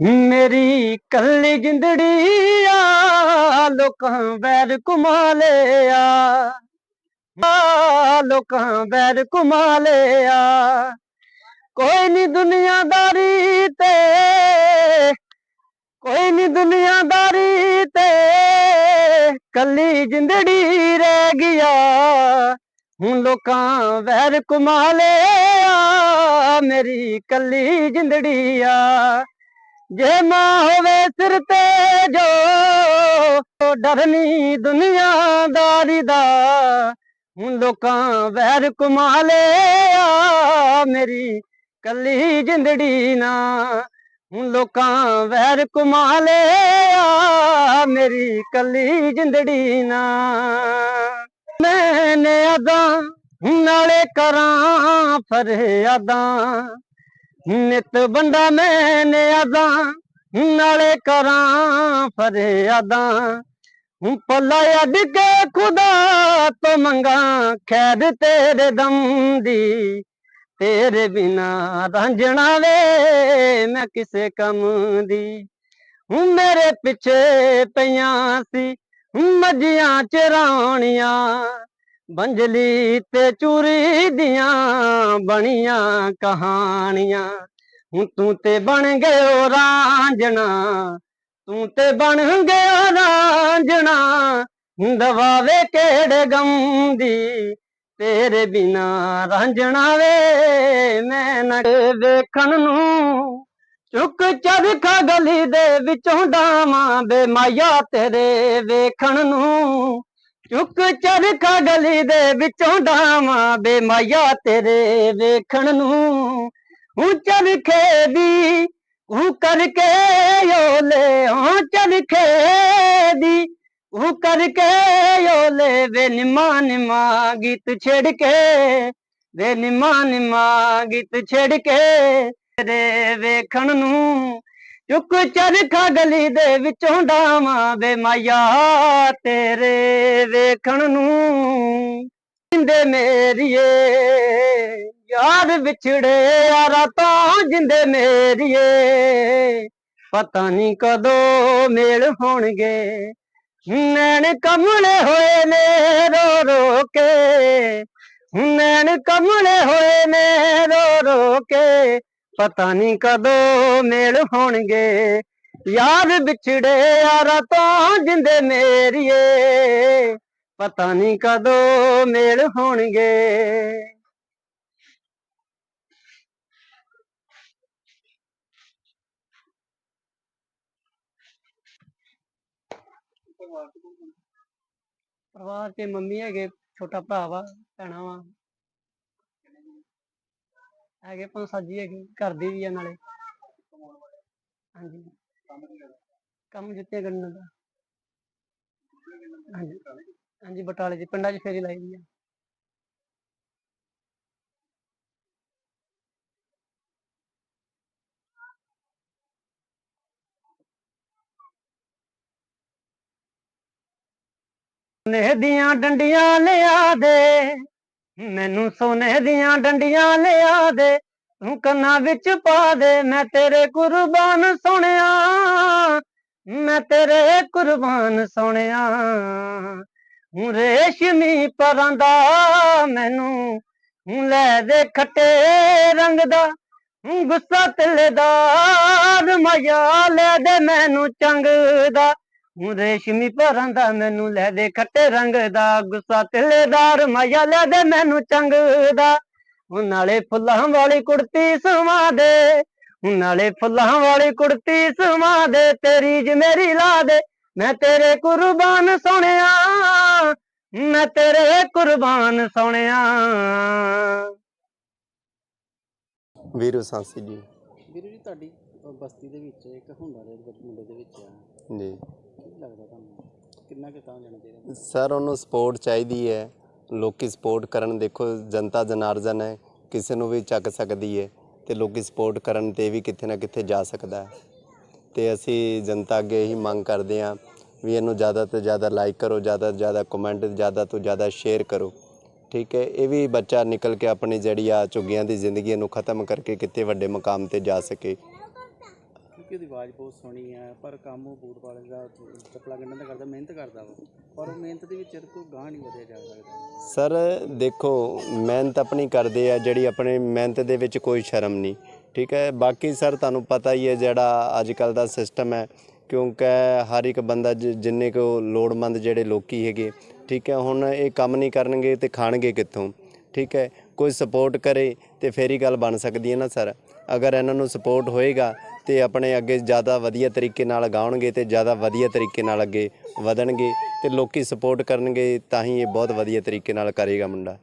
ਮੇਰੀ ਕੱਲੀ ਜਿੰਦੜੀ ਆ, ਲੋਕਾਂ ਵੈਰ ਘੁਮਾ ਲਿਆ ਆ, ਲੋਕਾਂ ਵੈਰ ਘੁਮਾ ਲਿਆ ਕੋਈ ਨਹੀਂ ਦੁਨੀਆਦਾਰੀ ਤੇ, ਕੋਈ ਨਹੀਂ ਦੁਨੀਆਦਾਰੀ ਤੇ, ਕੱਲੀ ਜਿੰਦੜੀ ਰਹਿ ਗਿਆ। ਹੁਣ ਲੋਕਾਂ ਵੈਰ ਘੁਮਾ ਲਿਆ ਮੇਰੀ ਕੱਲੀ ਜਿੰਦੜੀ ਆ। ਜੇ ਮਾਂ ਹੋਵੇ ਸਿਰ ਤੇ ਜੋ ਡਰਨੀ ਦੁਨੀਆਦਾਰੀ ਦਾ। ਹੁਣ ਲੋਕਾਂ ਵੈਰ ਘੁਮਾ ਲਿਆ ਮੇਰੀ ਕੱਲੀ ਜਿੰਦੜੀ ਨਾ। ਹੁਣ ਲੋਕਾਂ ਵੈਰ ਘੁਮਾ ਲਿਆ ਮੇਰੀ ਕੱਲੀ ਜਿੰਦੜੀ ਨਾ। ਮੈਨੇ ਅਦਾਂ ਨਾਲੇ ਕਰਾਂ ਫਰਿਆਦਾਂ। ਨਿਤ ਬੰਦਾ ਮੈਂ ਅਦਾਂ ਨਾਲੇ ਕਰਾਂ ਫਰਿਆਦਾਂ। ਹੂੰ ਪੱਲਾ ਅੱਡ ਕੇ ਖੁਦਾ ਤੋਂ ਮੰਗਾ, ਖੈਰ ਤੇਰੇ ਦਮ ਦੀ। ਤੇਰੇ ਬਿਨਾ ਰਾਂਝਣਾ ਵੇ ਮੈਂ ਕਿਸੇ ਕੰਮ ਦੀ। ਹੂੰ ਮੇਰੇ ਪਿੱਛੇ ਪਈਆਂ ਸੀ ਮੱਝੀਆਂ ਚਰਾਉਣੀਆਂ ਬੰਜਲੀ ਤੇ ਚੂਰੀ ਦੀਆਂ ਬਣੀਆਂ ਕਹਾਣੀਆਂ। ਹੁਣ ਤੂੰ ਤੇ ਬਣ ਗਿਓ ਰਾਂਝਣਾ। ਤੂੰ ਤੇ ਬਣ ਗਿਆ ਰਾਂਝਣਾ। ਦਵਾਵੇ ਕਿਹੜੇ ਗਮ ਦੀ। ਤੇਰੇ ਬਿਨਾ ਰਾਂਝਣਾ ਵੇ ਮੈਂ ਨਾ ਵੇਖਣ ਨੂੰ। ਚੁੱਕ ਚਰਖਾ ਗਲੀ ਦੇ ਵਿੱਚੋਂ ਡਾਵਾਂ ਬੇ ਮਾਇਆ ਤੇਰੇ ਵੇਖਣ ਨੂੰ। ਚੁੱਕ ਚਰਖਾ ਗਲੀ ਦੇ ਵਿੱਚੋਂ ਡਾਵਾਂ ਬੇ ਮਾਇਆ ਤੇਰੇ ਵੇਖਣ ਨੂੰ। ਹੂੰ ਚਰਖੇ ਦੀ ਹੂੰ ਕਰਕੇ ਓਲੇ ਹਾਂ ਚਰਖੇ ਦੀ ਹੂੰ ਕਰਕੇ ਓਲੇ ਵੇ ਨਿਮਾ ਨਿਮਾ ਗੀਤ ਛੇੜ ਕੇ, ਵੇ ਨਿਮਾ ਨਿਮਾ ਗੀਤ ਛੇੜ ਕੇ, ਤੇਰੇ ਵੇਖਣ ਨੂੰ ਚੁੱਕ ਚਰਖਾ ਗਲੀ ਦੇ ਵਿੱਚੋਂ ਡਾਵਾਂ, ਵੇ ਮਾਇਆ ਤੇਰੇ ਵੇਖਣ ਨੂੰ ਜਿੰਦੇ ਮੇਰੀਏ, ਯਾਰ ਵਿਛੜੇ ਯਾਰਾ ਤਾਂ ਜਿੰਦੇ ਮੇਰੀਏ। ਪਤਾ ਨਹੀਂ ਕਦੋਂ ਮੇਲ ਹੋਣਗੇ, ਨੈਣ ਕਮਲੇ ਹੋਏ ਨੇ ਰੋ ਰੋ ਕੇ। ਨੈਣ ਕਮਲੇ ਹੋਏ ਨੇ ਰੋ ਰੋ ਕੇ, ਪਤਾ ਨਹੀਂ ਕਦੋਂ ਮੇਲ ਹੋਣਗੇ। ਯਾਰ ਵਿਛੜੇ ਯਾਰਾ ਤੋਂ ਜਿੰਦੇ ਮੇਰੀਏ। ਪਤਾ ਨਹੀਂ ਕਦੋਂ ਮੇਲ ਹੋਣਗੇ। ਪਰਿਵਾਰ ਤੇ ਮੰਮੀ ਹੈਗੇ, ਛੋਟਾ ਭਰਾ ਵਾ, ਭੈਣਾ ਵਾ। ਹੈਗੇ ਪੰਜ ਸੱਤ ਜੀ ਹੈਗੇ, ਘਰ ਦੀ ਵੀ ਆ ਨਾਲੇ। ਹਾਂਜੀ। ਕੰਮ ਜੁੱਤੀਆਂ ਕਰਨ ਦਾ। ਹਾਂਜੀ। ਹਾਂਜੀ ਬਟਾਲੇ ਦੀ ਪਿੰਡਾਂ ਚ ਫੇਰੀ ਲਾਈ ਦੀ ਆ। ਸੋਨੇ ਦੀਆਂ ਡੰਡੀਆਂ ਲਿਆ ਦੇ, ਮੈਨੂੰ ਸੋਨੇ ਦੀਆਂ ਡੰਡੀਆਂ ਲਿਆ ਦੇ, ਤੂੰ ਕੰਨਾਂ ਵਿੱਚ ਪਾ ਦੇ, ਮੈਂ ਤੇਰੇ ਕੁਰਬਾਨ ਸੋਹਣਿਆ, ਮੈਂ ਤੇਰੇ ਕੁਰਬਾਨ ਸੋਹਣਿਆ। ਹੂੰ ਰੇਸ਼ਮੀ ਪਰਾਂ ਦਾ ਮੈਨੂੰ, ਹੂੰ ਲੈ ਦੇ ਖੱਟੇ ਰੰਗ ਦਾ, ਹੂੰ ਗੁੱਸਾ ਤਿਲ ਦਾ ਲੈ ਦੇ ਮੈਨੂੰ ਚੰਗ ਦਾ, ਹੂੰ ਰੇਸ਼ਮੀ ਪਰਾਂ ਮੈਨੂੰ ਲੈ ਦੇ ਖੱਟੇ ਰੰਗ ਦਾ, ਗੁੱਸਾ ਤਿਲੇਦਾਰ ਮਜ਼ਾ ਲੈ ਦੇ ਮੈਨੂੰ ਚੰਗ ਦਾ ਹੁਣ ਨਾਲੇ ਫੁੱਲਾਂ ਵਾਲੀ ਕੁੜਤੀ ਸਵਾ ਦੇ ਹੁਣ ਨਾਲੇ ਫੁੱਲਾਂ ਵਾਲੀ ਕੁੜਤੀ ਸਵਾ ਦੇ, ਤੇਰੀ ਜ ਮੇਰੀ ਲਾ ਦੇ, ਮੈਂ ਤੇਰੇ ਕੁਰਬਾਨ ਸੋਹਣਿਆ ਮੈਂ ਤੇਰੇ ਕੁਰਬਾਨ ਸੋਹਣਿਆ। ਵੀਰੂ ਸਾਂਸੀ ਜੀ। ਵੀਰੂ ਜੀ ਤੁਹਾਡੀ ਬਸਤੀ ਦੇ ਵਿੱਚ ਇੱਕ ਹੁੰਦਾ ਦੇ ਵਿੱਚ ਮੁੰਡੇ ਦੇ ਵਿੱਚ। ਆ ਜੀ। ਕੀ ਲੱਗਦਾ ਤੁਹਾਨੂੰ? ਕਿੰਨਾ ਕੁ ਤਾਂ ਜਾਣਾ ਚਾਹੀਦਾ ਸਰ ਉਹਨੂੰ ਸਪੋਰਟ ਚਾਹੀਦੀ ਹੈ। ਲੋਕੀ ਸਪੋਰਟ ਕਰਨ ਦੇਖੋ ਜਨਤਾ ਜਨਾਰਦਨ ਹੈ ਕਿਸੇ ਨੂੰ ਵੀ ਚੱਕ ਸਕਦੀ ਹੈ ਤੇ ਲੋਕੀ ਸਪੋਰਟ ਕਰਨ ਤੇ ਵੀ ਕਿਤੇ ਨਾ ਕਿਤੇ ਜਾ ਸਕਦਾ ਹੈ। ਤੇ ਅਸੀਂ ਜਨਤਾ ਅੱਗੇ ਇਹੀ ਮੰਗ ਕਰਦੇ ਹਾਂ ਵੀ ਇਹਨੂੰ ਜ਼ਿਆਦਾ ਤੋਂ ਜ਼ਿਆਦਾ ਲਾਈਕ ਕਰੋ ਜ਼ਿਆਦਾ ਤੋਂ ਜ਼ਿਆਦਾ ਕਮੈਂਟ ਜ਼ਿਆਦਾ ਤੋਂ ਜ਼ਿਆਦਾ ਸ਼ੇਅਰ ਕਰੋ। ਠੀਕ ਹੈ? ਇਹ ਵੀ ਬੱਚਾ ਨਿਕਲ ਕੇ ਆਪਣੀ ਜਿਹੜੀ ਆ ਝੁੱਗੀਆਂ ਦੀ ਜ਼ਿੰਦਗੀ ਨੂੰ ਖਤਮ ਕਰਕੇ ਕਿਤੇ ਵੱਡੇ ਮਕਾਮ ਤੇ ਜਾ ਸਕੇ। ਕਿ ਉਹਦੀ ਆਵਾਜ਼ ਬਹੁਤ ਸੋਹਣੀ ਹੈ ਪਰ ਕੰਮ ਉਹ ਬੂਟ ਵਾਲੇ ਦਾ ਚੱਪਲਾਂ ਕੱਢਣ ਦਾ ਕਰਦਾ ਮਿਹਨਤ ਕਰਦਾ ਵਾ। ਪਰ ਉਹ ਮਿਹਨਤ ਦੇ ਵਿੱਚ ਇਹਦੇ ਕੋਈ ਗਾਹ ਨਹੀਂ ਵਧਿਆ ਜਾ ਸਕਦਾ। ਸਰ ਦੇਖੋ ਮਿਹਨਤ ਆਪਣੀ ਕਰਦੇ ਆ ਜਿਹੜੀ ਆਪਣੇ ਮਿਹਨਤ ਦੇ ਵਿੱਚ ਕੋਈ ਸ਼ਰਮ ਨਹੀਂ। ਠੀਕ ਹੈ? ਬਾਕੀ ਸਰ ਤੁਹਾਨੂੰ ਪਤਾ ਹੀ ਹੈ ਜਿਹੜਾ ਅੱਜ ਕੱਲ ਦਾ ਸਿਸਟਮ ਹੈ ਕਿਉਂਕਿ ਹਰ ਇੱਕ ਬੰਦਾ ਜ, ਜਿੰਨੇ ਕੋ ਲੋੜਮੰਦ ਜਿਹੜੇ ਲੋਕੀ ਹੈਗੇ, ਠੀਕ ਹੈ, ਹੁਣ ਇਹ ਕੰਮ ਨਹੀਂ ਕਰਨਗੇ ਤੇ ਖਾਣਗੇ ਕਿੱਥੋਂ? ਠੀਕ ਹੈ, ਕੋਈ ਸਪੋਰਟ ਕਰੇ ਤੇ ਫੇਰ ਹੀ ਗੱਲ ਬਣ ਸਕਦੀ ਹੈ ਨਾ, ਸਰ। ਅਗਰ ਇਹਨਾਂ ਨੂੰ ਸਪੋਰਟ ਹੋਏਗਾ ਤੇ ਆਪਣੇ ਅੱਗੇ ਜ਼ਿਆਦਾ ਵਧੀਆ ਤਰੀਕੇ ਨਾਲ ਗਾਉਣਗੇ ਤੇ ਜ਼ਿਆਦਾ ਵਧੀਆ ਤਰੀਕੇ ਨਾਲ ਅੱਗੇ ਵਧਣਗੇ ਤੇ ਲੋਕੀ ਸਪੋਰਟ ਕਰਨਗੇ, ਤਾਂ ਹੀ ਇਹ ਬਹੁਤ ਵਧੀਆ ਤਰੀਕੇ ਨਾਲ ਕਰੇਗਾ ਮੁੰਡਾ।